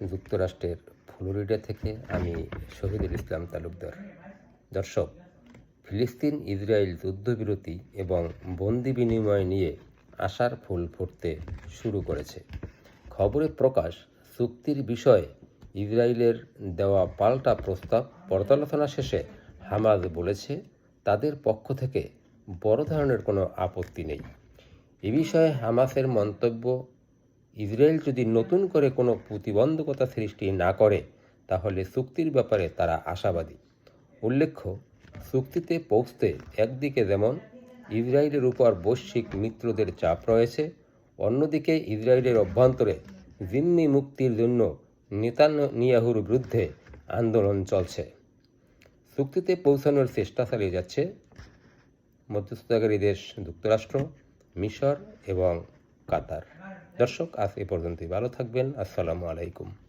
যুক্তরাষ্ট্রের ফ্লোরিডা থেকে আমি শহীদুল ইসলাম তালুকদার। দর্শক, ফিলিস্তিন ইসরায়েল যুদ্ধবিরতি এবং বন্দি বিনিময় নিয়ে আশার ফুল ফুটতে শুরু করেছে। খবরে প্রকাশ, চুক্তির বিষয়ে ইসরায়েলের দেওয়া পাল্টা প্রস্তাব পর্যালোচনা শেষে হামাজ বলেছে, তাদের পক্ষ থেকে বড় ধরনের কোনো আপত্তি নেই। এ বিষয়ে হামাসের মন্তব্য ইসরায়েল যদি নতুন করে কোনো প্রতিবন্ধকতা সৃষ্টি না করে, তাহলে চুক্তির ব্যাপারে তারা আশাবাদী। উল্লেখ্য চুক্তিতে পৌঁছতে একদিকে যেমন ইসরায়েলের উপর বৈশ্বিক মিত্রদের চাপ রয়েছে, অন্যদিকে ইসরায়েলের অভ্যন্তরে জিম্মি মুক্তির জন্য নেতানিয়াহুর বিরুদ্ধে আন্দোলন চলছে। চুক্তিতে পৌঁছানোর চেষ্টা চালিয়ে যাচ্ছে মধ্যস্থতাকারী দেশ, যুক্তরাষ্ট্র, মিশর এবং কাতার। দর্শক আজ এ পর্যন্তই। ভালো থাকবেন। আসসালামু আলাইকুম।